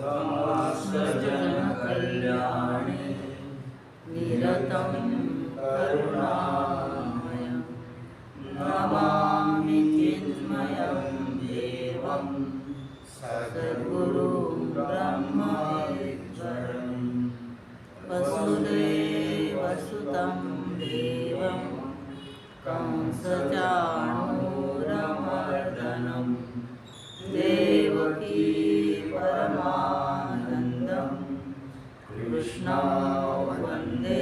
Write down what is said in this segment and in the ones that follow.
समस्तजनकल्याणे निरतं करुणामयं नमामि चिन्मयं देवं सद्गुरुं ब्रह्मैश्वरं वसुदेवसुतं देवं कंसचाणूरमर्दनं देवकी परमा कृष्णो वन्दे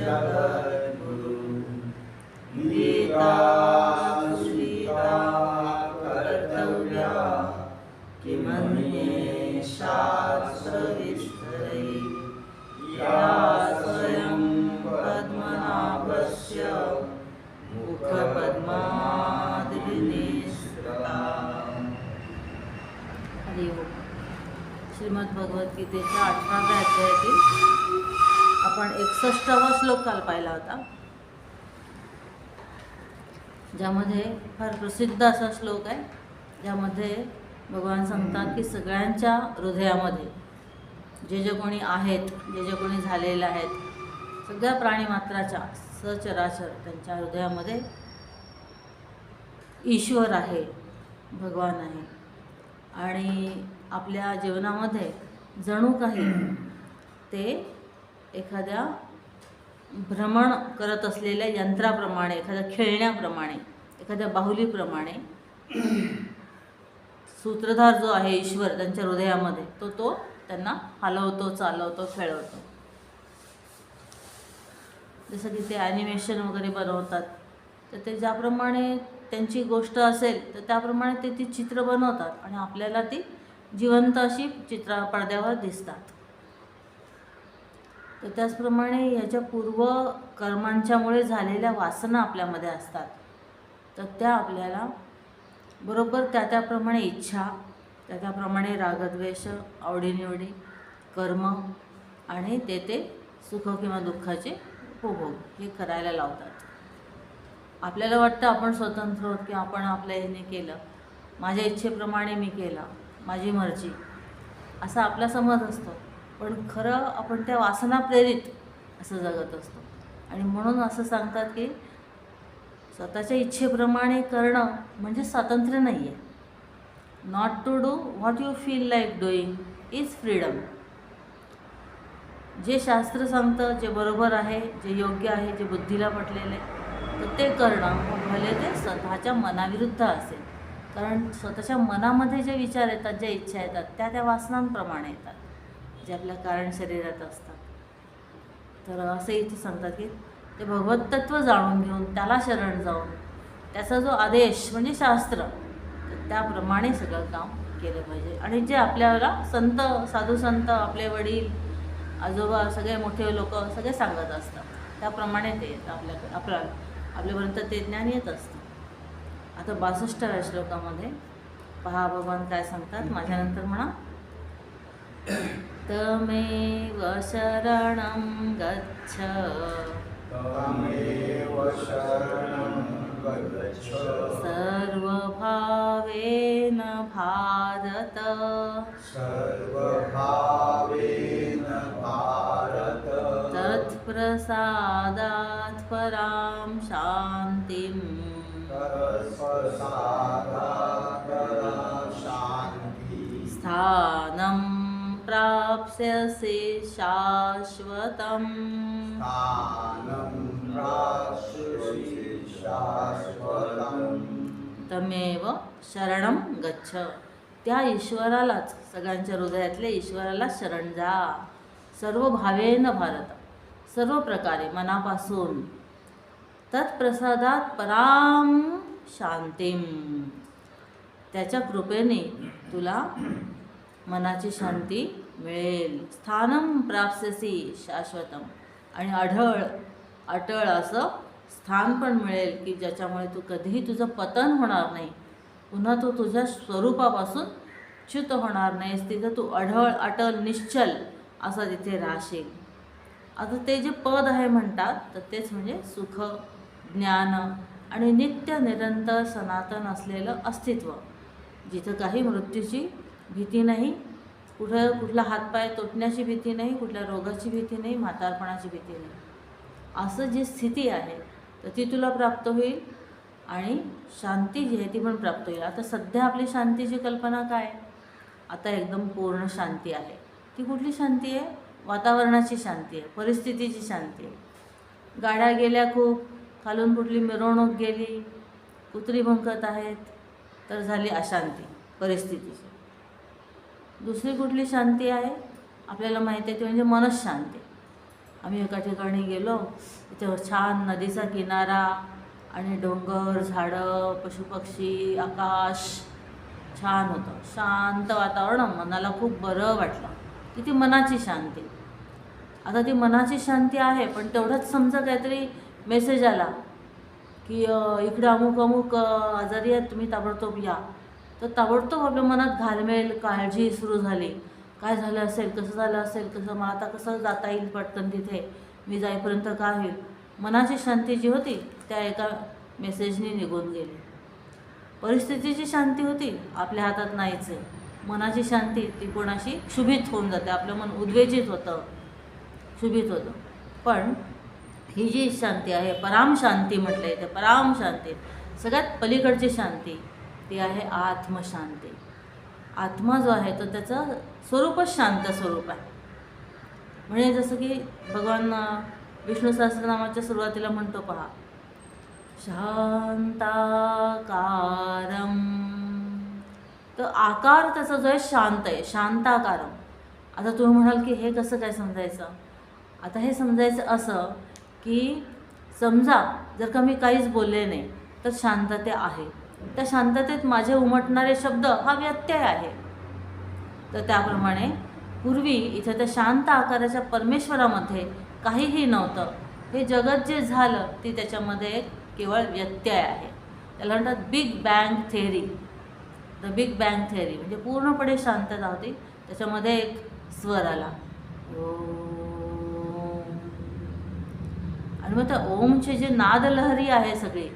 जगद्गुरु। गीता सुगीता कर्तव्या किमन्ये शास्त्रविस्तरे। श्रीमद भगवद्गीतेच्या अठराव्या अध्यायातील आपण एकसष्टावा श्लोक काल पाहिला होता. ज्यामध्ये फार प्रसिद्ध असा श्लोक आहे. ज्यामध्ये भगवान सांगतात की सगळ्यांच्या हृदयामध्ये जे जे कोणी आहेत जे जे कोणी झालेले आहेत सगळ्या प्राणीमात्राच्या सचराचर त्यांच्या हृदयामध्ये ईश्वर आहे भगवान आहे. आणि आपल्या जीवनामध्ये जणू काही ते एखाद्या भ्रमण करत असलेल्या यंत्राप्रमाणे एखाद्या खेळण्याप्रमाणे एखाद्या बाहुलीप्रमाणे सूत्रधार जो आहे ईश्वर त्यांच्या हृदयामध्ये तो तो त्यांना हलवतो चालवतो खेळवतो. जसं की ते ॲनिमेशन वगैरे बनवतात तर ते ज्याप्रमाणे त्यांची गोष्ट असेल तर त्याप्रमाणे ते ती चित्र बनवतात आणि आपल्याला ती जिवंत अशी चित्र पडद्यावर दिसतात. तर त्याचप्रमाणे ह्याच्या पूर्व कर्मांच्यामुळे झालेल्या वासना आपल्यामध्ये असतात. तर त्या आपल्याला बरोबर त्या त्याप्रमाणे इच्छा त्या त्याप्रमाणे रागद्वेष आवडीनिवडी कर्म आणि ते ते सुख किंवा दुःखाचे उपभोग हे करायला लावतात. आपल्याला वाटतं आपण स्वतंत्र आहोत की आपण आपल्या ह्याने केलं. माझ्या इच्छेप्रमाणे मी केलं. माझी मर्जी. असा आपला समज असतो. पण खरं आपण त्या वासना प्रेरित असं जगत असतो. आणि म्हणून असं सांगतात की स्वतःच्या इच्छेप्रमाणे करणं म्हणजे स्वातंत्र्य नाही आहे not to do what you feel like doing is freedom जे शास्त्र सांगतं जे बरोबर आहे जे योग्य आहे जे बुद्धीला पटलेलं आहे तर ते करणं भले ते स्वतःच्या मनाविरुद्ध असेल. कारण स्वतःच्या मनामध्ये जे विचार येतात ज्या इच्छा येतात त्या त्या वासनांप्रमाणे येतात जे आपल्या कारण शरीरात असतात. तर असे इथे सांगतात की ते भगवत जाणून घेऊन त्याला शरण जाऊन त्याचा जो आदेश म्हणजे शास्त्र तर त्याप्रमाणे सगळं काम केलं पाहिजे. आणि जे आपल्याला संत साधू संत आपले वडील आजोबा सगळे मोठे लोक सगळे सांगत असतात त्याप्रमाणे ते येतं आपल्या आपल्या आपल्यापर्यंत ते ज्ञान येत असतं. आता बासष्टाव्या श्लोकामध्ये. पहा भगवान काय सांगतात. माझ्यानंतर म्हणा. तमेव शरणं गच्छ. तमेव शरणं गच्छ. सर्वभावेन भारत. सर्वभावेन भारत. तत्प्रसादात् परां शान्तिम्. स्थानं प्राप्स्यसि शाश्वतम्। तमेव शरणं गच्छ। त्या ईश्वरालाच सगळ्यांच्या हृदयातल्या ईश्वराला शरण जा। सर्व भावेन भारत। सर्व प्रकारे मनापासून तत्प्रसादात पराम शांतीम त्याच्या कृपेने तुला मनाची शांती मिळेल. स्थानम प्राप्स्यसी शाश्वतम. आणि अढळ अटळ असं स्थान पण मिळेल की ज्याच्यामुळे तू कधीही तुझं पतन होणार नाही. पुन्हा तू तुझ्या स्वरूपापासून च्युत होणार नाहीस. तिथं तू अढळ अटल निश्चल असा तिथे राहशील. आता ते जे पद आहे म्हणतात तर तेच म्हणजे सुख. ज्ञान आणि नित्य निरंतर सनातन असलेलं अस्तित्व. जिथं काही मृत्यूची भीती नाही कुठं कुठला हातपाय तुटण्याची भीती नाही कुठल्या रोगाची भीती नाही म्हातारपणाची भीती नाही. असं जी स्थिती आहे तर ती तुला प्राप्त होईल आणि शांती जी आहे ती पण प्राप्त होईल. आता सध्या आपली शांतीची कल्पना काय? आता एकदम पूर्ण शांती आहे. ती कुठली शांती आहे? वातावरणाची शांती आहे परिस्थितीची शांती आहे. गाड्या गेल्या खूप खालून कुठली मिरवणूक गेली कुत्री भुंकत आहेत तर झाली अशांती परिस्थितीची. दुसरी कुठली शांती आहे? आपल्याला माहिती आहे ती म्हणजे मनशांती. आम्ही एका ठिकाणी गेलो तिथे छान नदीचा किनारा आणि डोंगर झाडं पशुपक्षी आकाश छान होतं. शांत वातावरण मनाला खूप बरं वाटलं. ती ती मनाची शांती. आता ती मनाची शांती आहे पण तेवढंच समजा काहीतरी मेसेज आला की इकडं अमुक अमुक आजारी आहेत तुम्ही ताबडतोब या. तर ताबडतोब आपल्या मनात घालमेल काळजी सुरू झाली. काय झालं असेल? कसं झालं असेल? कसं? मला आता कसं जाता येईल पटकन तिथे? मी जाईपर्यंत काय होईल? मनाची शांती जी होती त्या एका मेसेजने निघून गेली. परिस्थितीची शांती होती आपल्या हातात नाहीच आहे. मनाची शांती ती कोणाशी क्षुभित होऊन जाते. आपलं मन उद्वेजित होतं. क्षुभित होतं. पण ही जी शांती आहे पराम शांती म्हटलं इथे पराम शांती. सगळ्यात पलीकडची शांती ती आहे आत्मशांती. आत्मा जो आहे तो त्याचं स्वरूपच शांत स्वरूप आहे. म्हणजे जसं की भगवान विष्णू सहस्रनामाच्या सुरुवातीला म्हणतो पहा शांताकारम तर आकार त्याचा जो आहे शांत आहे शांताकारम आता तुम्ही म्हणाल की हे कसं काय समजायचं? आता हे समजायचं असं की समजा जर का मी काहीच बोलले नाही तर शांतते आहे. त्या शांततेत माझे उमटणारे शब्द हा व्यत्यय आहे. तर त्याप्रमाणे पूर्वी इथं त्या शांत आकाराच्या परमेश्वरामध्ये काहीही नव्हतं. हे जगत जे झालं ते त्याच्यामध्ये एक केवळ व्यत्यय आहे. त्याला म्हणतात big bang theory the big bang theory म्हणजे पूर्णपणे शांतता होती. त्याच्यामध्ये एक स्वर आला. आणि मग त्या ओमचे जे नादलहरी आहे सगळी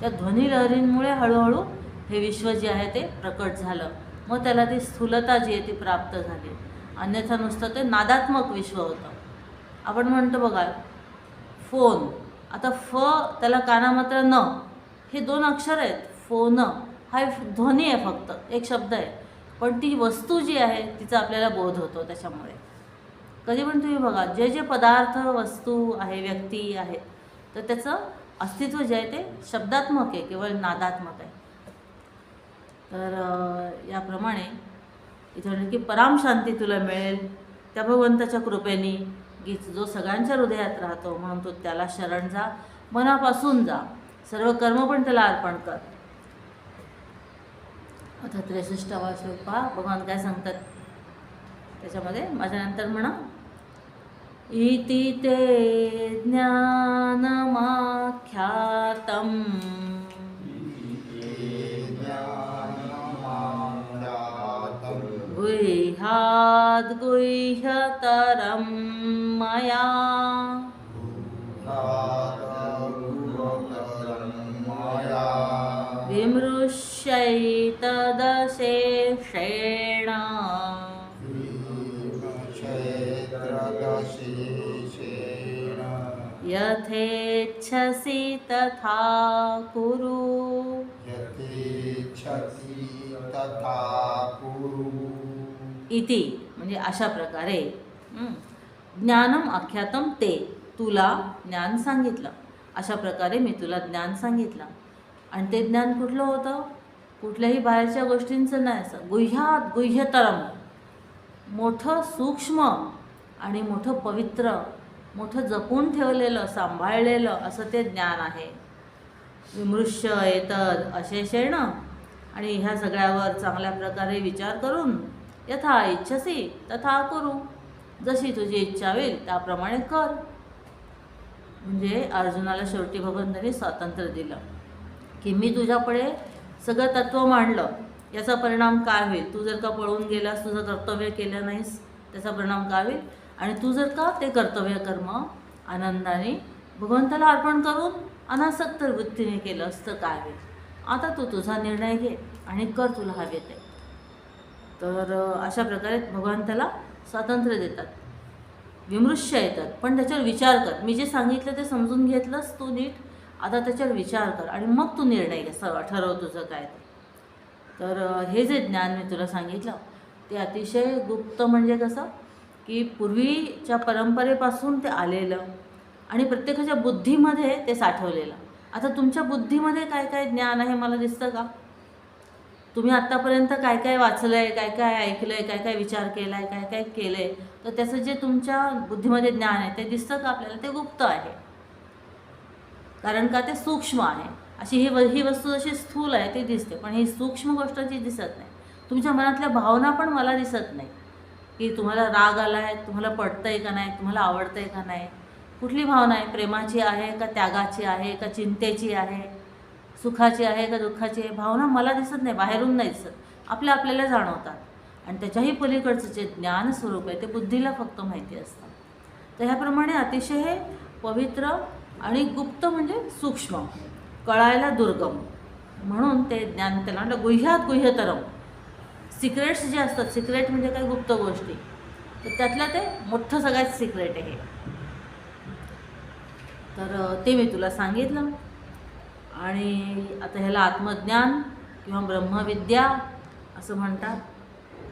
त्या ध्वनीलहरींमुळे हळूहळू हे विश्व जे आहे ते प्रकट झालं. मग त्याला ती स्थूलता जी आहे ती प्राप्त झाली. अन्यथा नुसतं ते नादात्मक विश्व होतं. आपण म्हणतो बघा फोन. आता फ त्याला कानामात्र न हे दोन अक्षर आहेत. फोन हा एक ध्वनी आहे फक्त एक शब्द आहे. पण ती वस्तू जी आहे तिचा आपल्याला बोध होतो त्याच्यामुळे. कधी पण तुम्ही बघा जे जे पदार्थ वस्तू आहे व्यक्ती आहेत तर त्याचं अस्तित्व जे आहे ते शब्दात्मक आहे केवळ नादात्मक आहे. तर याप्रमाणे इथं म्हणलं की पराम शांती तुला मिळेल. त्या भगवंताच्या कृपेने गीत जो सगळ्यांच्या हृदयात राहतो म्हणून तो त्याला शरण जा मनापासून जा. सर्व कर्म पण त्याला अर्पण कर. आता त्रेसष्टावा श्लोक पहा. भगवान काय सांगतात? त्याच्यामध्ये माझ्यानंतर म्हणा. इति ते ज्ञानमाख्यातम्। गुह्याद् गुह्यतरं मया। विमृश्यैतदशेषेण। यथेच्छसि तथा कुरु। तथा कुरु इति म्हणजे अशा प्रकारे ज्ञानम आख्यातम ते तुला ज्ञान सांगितलं. अशा प्रकारे मी तुला ज्ञान सांगितलं. आणि ते ज्ञान कुठलं होतं? कुठल्याही बाहेरच्या गोष्टींचं नाही असं गुह्यात गुह्यतरम मोठं सूक्ष्म आणि मोठं पवित्र मोठं जपून ठेवलेलं सांभाळलेलं असं ते ज्ञान आहे. विमृश्य येतद अशेषेण आणि ह्या सगळ्यावर चांगल्या प्रकारे विचार करून यथा इच्छसी तथा करू. जशी तुझी इच्छा होईल त्याप्रमाणे कर. म्हणजे अर्जुनाला शेवटी भगवंतांनी स्वातंत्र्य दिलं. की मी तुझ्यापुढे सगळं तत्त्व मांडलं. याचा परिणाम काय होईल? तू जर का पळून गेलास तुझं कर्तव्य केलं नाहीस त्याचा परिणाम काय होईल? आणि तू जर का ते कर्तव्य कर्म आनंदाने भगवंताला अर्पण करून अनासक्त वृत्तीने केलं असतं काय होईल आता तू तुझा निर्णय घे आणि कर तुला हवे ते. तर अशा प्रकारे भगवंताला स्वातंत्र्य देतात. विमृश्य येतात. पण त्याच्यावर विचार कर. मी जे सांगितलं ते समजून घेतलंस तू नीट. आता त्याच्यावर विचार कर आणि मग तू निर्णय घे. स- ठरव तुझं काय ते. तर हे जे ज्ञान मी तुला सांगितलं ते अतिशय गुप्त म्हणजे कसं? की पूर्वीच्या परंपरेपासून ते आलेलं आणि प्रत्येकाच्या बुद्धीमध्ये ते साठवलेलं. आता तुमच्या बुद्धीमध्ये काय काय ज्ञान आहे मला दिसतं का? तुम्ही आत्तापर्यंत काय काय वाचलं आहे काय काय ऐकलं आहे काय काय विचार केला आहे काय काय केलं आहे तर त्याचं जे तुमच्या बुद्धीमध्ये ज्ञान आहे ते दिसतं का आपल्याला? ते गुप्त आहे. कारण का ते सूक्ष्म आहे. अशी ही व ही वस्तू जशी स्थूल आहे ती दिसते. पण ही सूक्ष्म गोष्ट जी दिसत नाही. तुमच्या मनातल्या भावना पण मला दिसत नाही की तुम्हाला राग आला आहे तुम्हाला पडतं आहे का नाही तुम्हाला आवडतं आहे का नाही? कुठली भावना आहे? प्रेमाची आहे का त्यागाची आहे का चिंतेची आहे? सुखाची आहे का दुःखाची आहे? भावना मला दिसत नाही बाहेरून नाही दिसत. आपल्या आपल्याला जाणवतात. आणि त्याच्याही पलीकडचं जे ज्ञान स्वरूप आहे ते बुद्धीला फक्त माहिती असतं. तर ह्याप्रमाणे अतिशय हे पवित्र आणि गुप्त म्हणजे सूक्ष्म कळायला दुर्गम. म्हणून ते ज्ञान त्याला म्हणलं गुह्यात गुह्यतरम. सिक्रेट्स जे असतात सिक्रेट म्हणजे काय गुप्त गोष्टी. तर त्यातलं ते मोठं सगळ्यात सिक्रेट आहे तर ते मी तुला सांगितलं. आणि आता ह्याला आत्मज्ञान किंवा ब्रह्मविद्या असं म्हणतात.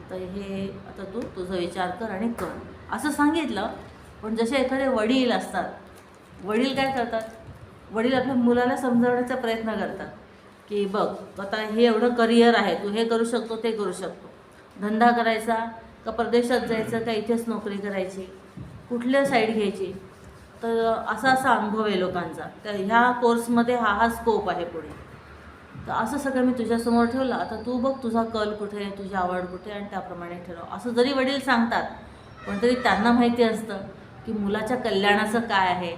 तर हे आता तू तुझा विचार कर आणि कर. असं सांगितलं पण जसे एखादे वडील असतात वडील काय करतात? वडील आपल्या मुलाला समजावण्याचा प्रयत्न करतात. की बघ आता हे एवढं करिअर आहे तू हे करू शकतो ते करू शकतो. धंदा करायचा का परदेशात जायचं का इथेच नोकरी करायची? कुठल्या साईड घ्यायची? तर असा असा अनुभव आहे लोकांचा. तर ह्या कोर्समध्ये हा हा स्कोप आहे पुढे. तर असं सगळं मी तुझ्यासमोर ठेवलं. आता तू बघ तुझा कल कुठे आहे तुझी आवड कुठे आहे आणि त्याप्रमाणे ठरव. असं जरी वडील सांगतात पण तरी त्यांना माहिती असतं की मुलाच्या कल्याणाचं काय आहे.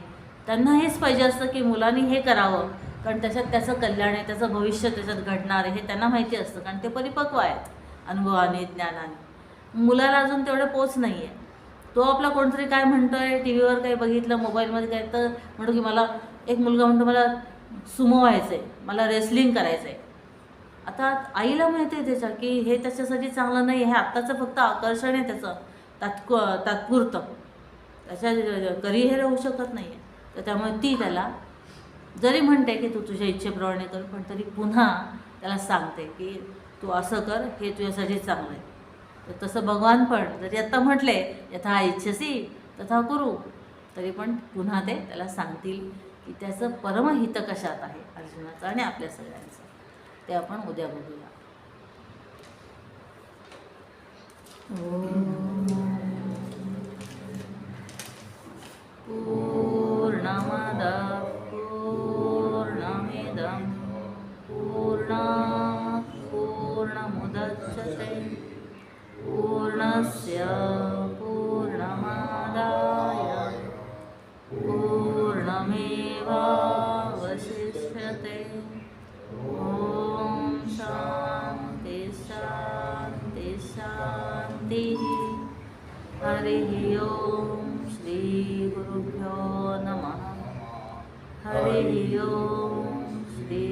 त्यांना हेच पाहिजे असतं की मुलांनी हे करावं. कारण त्याच्यात त्याचं कल्याण आहे त्याचं भविष्य त्याच्यात घडणार आहे हे त्यांना माहिती असतं. कारण ते परिपक्व आहेत अनुभवाने ज्ञानाने. मुलाला अजून तेवढं पोच नाही आहे तो आपला कोणतरी काय म्हणतो आहे टी व्हीवर काही बघितलं मोबाईलमध्ये काय तर म्हणतो की मला एक मुलगा म्हणतो मला सुमो व्हायचं आहे मला रेसलिंग करायचं आहे आता आईला माहिती आहे त्याच्या की हे त्याच्यासाठी चांगलं नाही हे आत्ताचं फक्त आकर्षण आहे त्याचं तात्कु तात्पुरतं. त्याच्या करिअर होऊ शकत नाही आहे तर त्यामुळे ती त्याला जरी म्हणते की तू तुझ्या इच्छेप्रमाणे कर पण तरी पुन्हा त्याला सांगते की तू असं कर हे तुझ्यासाठी चांगलं आहे. तर तसं भगवान पण जरी आत्ता म्हटले यथा इच्छसी तथा करू. तरी पण पुन्हा ते त्याला सांगतील की त्याचं परमहित कशात आहे? अर्जुनाचं आणि आपल्या सगळ्यांचं. ते आपण उद्या बघूया. ओ शान्तिः हरिः ॐ श्रीगुरुभ्यो नमः। हरिः ॐ श्री